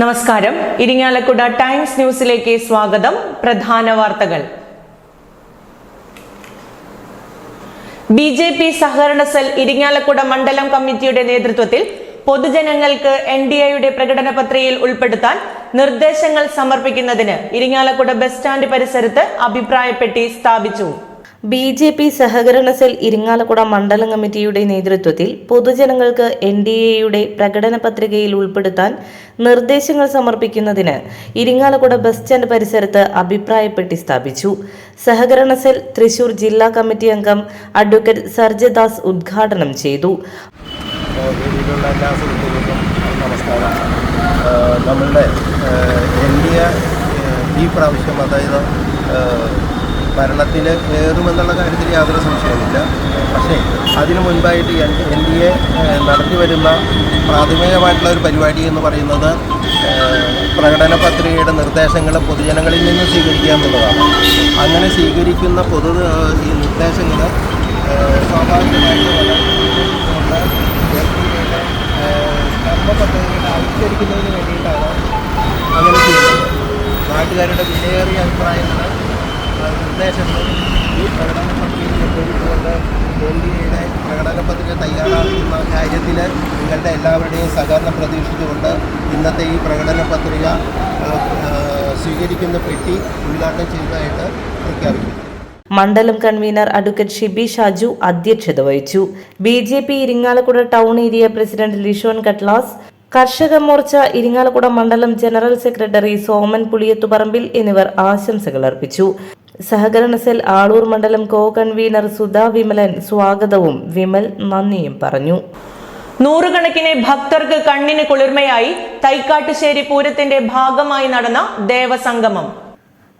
നമസ്കാരം. ഇരിങ്ങാലക്കുട ടൈംസ് ന്യൂസിലേക്ക് സ്വാഗതം. പ്രധാന വാർത്തകൾ. ബി ജെ പി സഹകരണ സെൽ ഇരിങ്ങാലക്കുട മണ്ഡലം കമ്മിറ്റിയുടെ നേതൃത്വത്തിൽ പൊതുജനങ്ങൾക്ക് എൻ ഡി എയുടെ പ്രകടന പത്രികയിൽ ഉൾപ്പെടുത്താൻ നിർദ്ദേശങ്ങൾ സമർപ്പിക്കുന്നതിന് ഇരിങ്ങാലക്കുട ബസ് സ്റ്റാൻഡ് പരിസരത്ത് അഭിപ്രായപ്പെട്ടി സ്ഥാപിച്ചു. ബി ജെ പി സഹകരണ സെൽ ഇരിങ്ങാലക്കുട മണ്ഡലം കമ്മിറ്റിയുടെ നേതൃത്വത്തിൽ പൊതുജനങ്ങൾക്ക് എൻ ഡി എയുടെ പ്രകടന പത്രികയിൽ ഉൾപ്പെടുത്താൻ നിർദ്ദേശങ്ങൾ സമർപ്പിക്കുന്നതിന് ഇരിങ്ങാലക്കുട ബസ് സ്റ്റാൻഡ് പരിസരത്ത് അഭിപ്രായപ്പെട്ടി സ്ഥാപിച്ചു. സഹകരണ സെൽ തൃശൂർ ജില്ലാ കമ്മിറ്റി അംഗം അഡ്വക്കേറ്റ് സർജദാസ് ഉദ്ഘാടനം ചെയ്തു. നമ്മളുടെ ഈ പ്രാവശ്യം അതായത് ഭരണത്തിൽ കയറുമെന്നുള്ള കാര്യത്തിൽ യാതൊരു സംശയവുമില്ല. പക്ഷേ അതിനു മുൻപായിട്ട് എൻ ഡി എ നടത്തി വരുന്ന പ്രാഥമികമായിട്ടുള്ള ഒരു പരിപാടി എന്ന് പറയുന്നത് പ്രകടന പത്രികയുടെ നിർദ്ദേശങ്ങൾ പൊതുജനങ്ങളിൽ നിന്ന് സ്വീകരിക്കുക എന്നുള്ളതാണ്. അങ്ങനെ സ്വീകരിക്കുന്ന പൊതു ഈ നിർദ്ദേശങ്ങൾ സ്വാഭാവികമായിട്ടുള്ള വളരെ കർമ്മ പദ്ധതികൾ ആവിഷ്കരിക്കുന്നതിന് വേണ്ടിയിട്ടാണ് അങ്ങനെ ചെയ്യുന്നത്. നാട്ടുകാരുടെ വിലയേറിയ അഭിപ്രായങ്ങൾ നിർദ്ദേശങ്ങൾ ഈ പ്രകടന പത്രികയിൽ ഉൾപ്പെടുത്തിക്കൊണ്ട് എൻ ഡി പ്രകടന പത്രിക തയ്യാറാക്കുന്ന കാര്യത്തിൽ നിങ്ങളുടെ എല്ലാവരുടെയും സഹകരണം പ്രതീക്ഷിച്ചുകൊണ്ട് ഇന്നത്തെ ഈ പ്രകടന പത്രിക സ്വീകരിക്കുന്ന പെട്ടി ഉദ്ഘാടനം ചെയ്തതായിട്ട് പ്രഖ്യാപിക്കുന്നു മണ്ഡലം കൺവീനർ അഡ്വക്കേറ്റ് ഷിബി ഷാജു അധ്യക്ഷത വഹിച്ചു. B J P Irinjalakuda town area president Lishon Katlas Karshaka Morcha Irinjalakuda മണ്ഡലം ജനറൽ സെക്രട്ടറി സോമൻ പുളിയത്തുപറമ്പിൽ എന്നിവർ ആശംസകൾ അർപ്പിച്ചു. സഹകരണ സെൽ ആളൂർ മണ്ഡലം കോ കൺവീനർ സുധാ വിമലൻ സ്വാഗതവും. വിമൽ നന്ദിയും പറഞ്ഞു. നൂറുകണക്കിന് ഭക്തർക്ക് കണ്ണിന് കുളിർമയായി തൈക്കാട്ടുശ്ശേരി പൂരത്തിന്റെ ഭാഗമായി നടന്ന ദേവസംഗമം.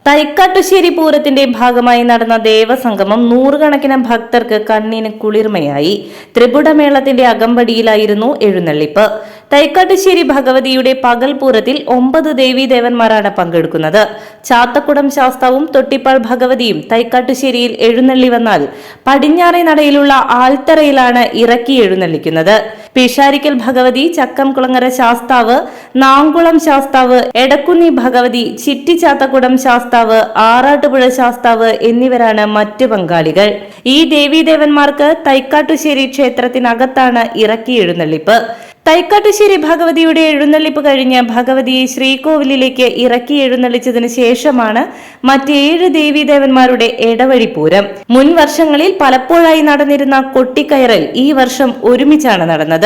തൈക്കാട്ടുശ്ശേരി പൂരത്തിന്റെ ഭാഗമായി നടന്ന ദേവസംഗമം നൂറുകണക്കിന് ഭക്തർക്ക് കണ്ണിന് കുളിർമയായി. ത്രിപുടമേളത്തിന്റെ അകമ്പടിയിലായിരുന്നു എഴുന്നള്ളിപ്പ്. തൈക്കാട്ടുശ്ശേരി ഭഗവതിയുടെ പകൽപൂരത്തിൽ ഒമ്പത് ദേവീദേവന്മാരാണ് പങ്കെടുക്കുന്നത്. ചാത്തക്കുടം ശാസ്താവും തൊട്ടിപ്പാൾ ഭഗവതിയും തൈക്കാട്ടുശ്ശേരിയിൽ എഴുന്നള്ളി വന്നാൽ പടിഞ്ഞാറേ നടയിലുള്ള ആൽത്തറയിലാണ് ഇറക്കി എഴുന്നള്ളിക്കുന്നത്. പിഷാരിക്കൽ ഭഗവതി ചക്കംകുളങ്ങര ശാസ്താവ് നാങ്കുളം ശാസ്താവ് എടക്കുന്നി ഭഗവതി ചിറ്റിച്ചാത്തക്കുടം ശാസ്താവ് ആറാട്ടുപുഴ ശാസ്താവ് എന്നിവരാണ് മറ്റു പങ്കാളികൾ. ഈ ദേവീദേവന്മാർക്ക് തൈക്കാട്ടുശ്ശേരി ക്ഷേത്രത്തിനകത്താണ് ഇറക്കി എഴുന്നള്ളിപ്പ്. തൈക്കാട്ടുശ്ശേരി ഭഗവതിയുടെ എഴുന്നള്ളിപ്പ് കഴിഞ്ഞ് ഭഗവതിയെ ശ്രീകോവിലിലേക്ക് ഇറക്കി എഴുന്നള്ളിച്ചതിന് ശേഷമാണ് മറ്റേഴ് ദേവീദേവന്മാരുടെ എടവഴിപൂരം മുൻ വർഷങ്ങളിൽ പലപ്പോഴായി നടന്നിരുന്ന കൊട്ടിക്കയറൽ ഈ വർഷം ഒരുമിച്ചാണ് നടന്നത്.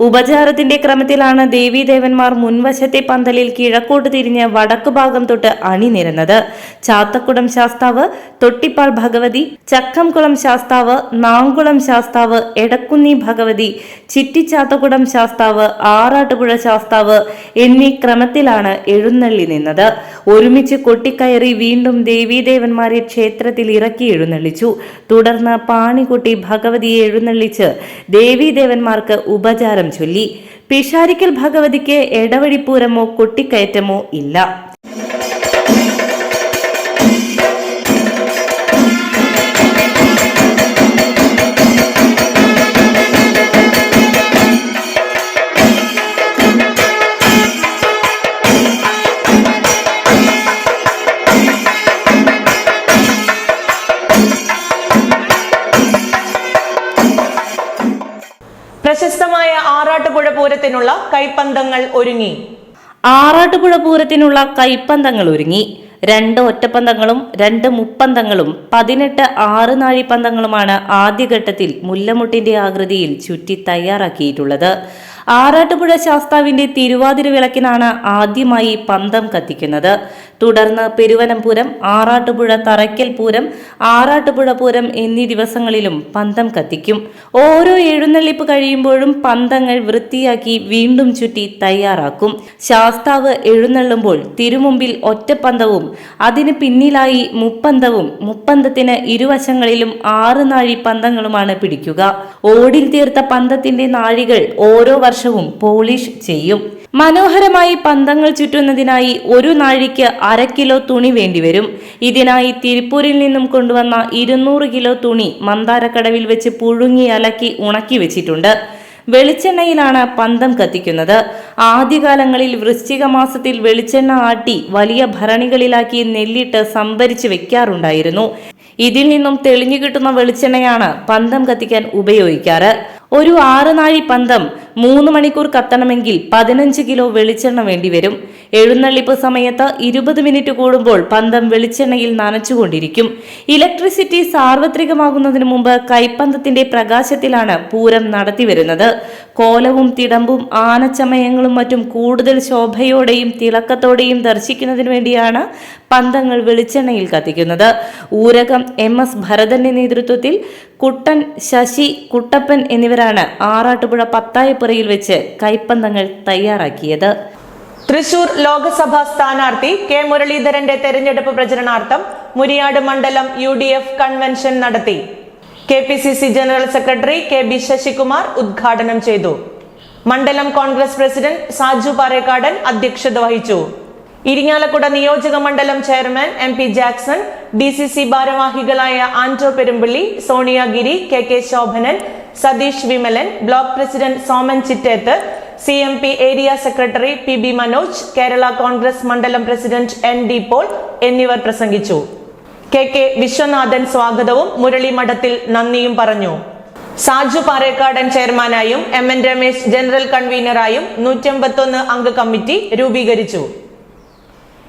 ഉപചാരത്തിന്റെ ക്രമത്തിലാണ് ദേവീദേവന്മാർ മുൻവശത്തെ പന്തലിൽ കിഴക്കോട്ട് തിരിഞ്ഞ് വടക്കു ഭാഗം തൊട്ട് അണിനിരന്നത്. ചാത്തക്കുടം ശാസ്താവ് തൊട്ടിപ്പാൾ ഭഗവതി ചക്കംകുളം ശാസ്താവ് നാങ്കുളം ശാസ്താവ് എടക്കുന്നി ഭഗവതി ചിറ്റിച്ചാത്തക്കുടം ശാസ്താവ് ആറാട്ടുപുഴ ശാസ്താവ് എന്നീ ക്രമത്തിലാണ് എഴുന്നള്ളി നിന്നത്. ഒരുമിച്ച് കൊട്ടിക്കയറി വീണ്ടും ദേവീദേവന്മാരെ ക്ഷേത്രത്തിൽ ഇറക്കി എഴുന്നള്ളിച്ചു. തുടർന്ന് പാണിക്കുട്ടി ഭഗവതിയെ എഴുന്നള്ളിച്ച് ദേവീദേവന്മാർക്ക് ഉപചാരം ചൊല്ലി. പിഷാരിക്കൽ ഭഗവതിക്ക് എടവഴിപ്പൂരമോ കൊട്ടിക്കയറ്റമോ ഇല്ല. പ്രശസ്തമായ ആറാട്ടുപുഴ പൂരത്തിനുള്ള കൈപ്പന്തങ്ങൾ ഒരുങ്ങി. ആറാട്ടുപുഴ പൂരത്തിനുള്ള കൈപ്പന്തങ്ങൾ ഒരുങ്ങി. രണ്ട് ഒറ്റപ്പന്തങ്ങളും രണ്ട് മുപ്പന്തങ്ങളും പതിനെട്ട് ആറ് നാഴിപ്പന്തങ്ങളുമാണ് ആദ്യഘട്ടത്തിൽ മുല്ലമുട്ടിന്റെ ആകൃതിയിൽ ചുറ്റി തയ്യാറാക്കിയിട്ടുള്ളത്. ആറാട്ടുപുഴ ശാസ്താവിന്റെ തിരുവാതിര വിളക്കിനാണ് ആദ്യമായി പന്തം കത്തിക്കുന്നത്. തുടർന്ന് പെരുവനംപൂരം ആറാട്ടുപുഴ തറയ്ക്കൽ പൂരം ആറാട്ടുപുഴ പൂരം എന്നീ ദിവസങ്ങളിലും പന്തം കത്തിക്കും. ഓരോ എഴുന്നള്ളിപ്പ് കഴിയുമ്പോഴും പന്തങ്ങൾ വൃത്തിയാക്കി വീണ്ടും ചുറ്റി തയ്യാറാക്കും. ശാസ്താവ് എഴുന്നള്ളുമ്പോൾ തിരുമുമ്പിൽ ഒറ്റപ്പന്തവും അതിന് പിന്നിലായി മുപ്പന്തവും മുപ്പന്തത്തിന് ഇരുവശങ്ങളിലും ആറ് നാഴി പന്തങ്ങളുമാണ് പിടിക്കുക. ഓടിൽ തീർത്ത പന്തത്തിന്റെ നാഴികൾ ഓരോ വർഷവും പോളിഷ് ചെയ്യും. മനോഹരമായി പന്തങ്ങൾ ചുറ്റുന്നതിനായി ഒരു നാഴിക്ക് അര കിലോ തുണി വേണ്ടിവരും. ഇതിനായി തിരുപ്പൂരിൽ നിന്നും കൊണ്ടുവന്ന ഇരുന്നൂറ് കിലോ തുണി മന്ദാരക്കടവിൽ വെച്ച് പുഴുങ്ങി അലക്കി ഉണക്കി വെച്ചിട്ടുണ്ട്. വെളിച്ചെണ്ണയിലാണ് പന്തം കത്തിക്കുന്നത്. ആദ്യകാലങ്ങളിൽ വൃശ്ചിക മാസത്തിൽ വെളിച്ചെണ്ണ ആട്ടി വലിയ ഭരണികളിലാക്കി നെല്ലിട്ട് സംഭരിച്ച് വെക്കാറുണ്ടായിരുന്നു. ഇതിൽ നിന്നും തെളിഞ്ഞു കിട്ടുന്ന വെളിച്ചെണ്ണയാണ് പന്തം കത്തിക്കാൻ ഉപയോഗിക്കാറ്. ഒരു ആറ് നാഴി പന്തം മൂന്ന് മണിക്കൂർ കത്തണമെങ്കിൽ പതിനഞ്ച് കിലോ വെളിച്ചെണ്ണ വേണ്ടിവരും. എഴുന്നള്ളിപ്പ് സമയത്ത് ഇരുപത് മിനിറ്റ് കൂടുമ്പോൾ പന്തം വെളിച്ചെണ്ണയിൽ നനച്ചുകൊണ്ടിരിക്കും. ഇലക്ട്രിസിറ്റി സാർവത്രികമാകുന്നതിന് മുമ്പ് കൈപ്പന്തത്തിന്റെ പ്രകാശത്തിലാണ് പൂരം നടത്തിവരുന്നത്. കോലവും തിടമ്പും ആനച്ചമയങ്ങളും മറ്റും കൂടുതൽ ശോഭയോടെയും തിളക്കത്തോടെയും ദർശിക്കുന്നതിന് വേണ്ടിയാണ് പന്തങ്ങൾ വെളിച്ചെണ്ണയിൽ കത്തിക്കുന്നത്. ഊരകം എം എസ് ഭരതന്റെ നേതൃത്വത്തിൽ കുട്ടൻ ശശി കുട്ടപ്പൻ എന്നിവരാണ് ആറാട്ടുപുഴ പത്തായപ്പുറയിൽ വെച്ച് കൈപ്പന്തങ്ങൾ തയ്യാറാക്കിയത്. തൃശൂർ ലോക്സഭാ സ്ഥാനാർത്ഥി കെ മുരളീധരന്റെ തെരഞ്ഞെടുപ്പ് പ്രചരണാർത്ഥം മുരിയാട് മണ്ഡലം യു ഡി എഫ് കൺവെൻഷൻ നടത്തി. K P C C general secretary K B Sasikumar ഉദ്ഘാടനം ചെയ്തു. മണ്ഡലം കോൺഗ്രസ് പ്രസിഡന്റ് സാജു പാറേക്കാടൻ അധ്യക്ഷത വഹിച്ചു. ഇരിങ്ങാലക്കുട നിയോജക മണ്ഡലം chairman M P Jackson D C C ഭാരവാഹികളായ Anto Perumpally Soniyagiri K K Sobhanan Satheesh Vimalan block president Soman Chitteth C M P area secretary P B Manoj Kerala Congress മണ്ഡലം president N D Paul എന്നിവർ പ്രസംഗിച്ചു. K K Viswanathan സ്വാഗതവും മുരളി മഠത്തിൽ നന്ദിയും പറഞ്ഞു. സാജു പാറേക്കാടൻ ചെയർമാനായും M N Ramesh general കൺവീനറായും നൂറ്റമ്പത്തൊന്ന് അംഗ കമ്മിറ്റി രൂപീകരിച്ചു.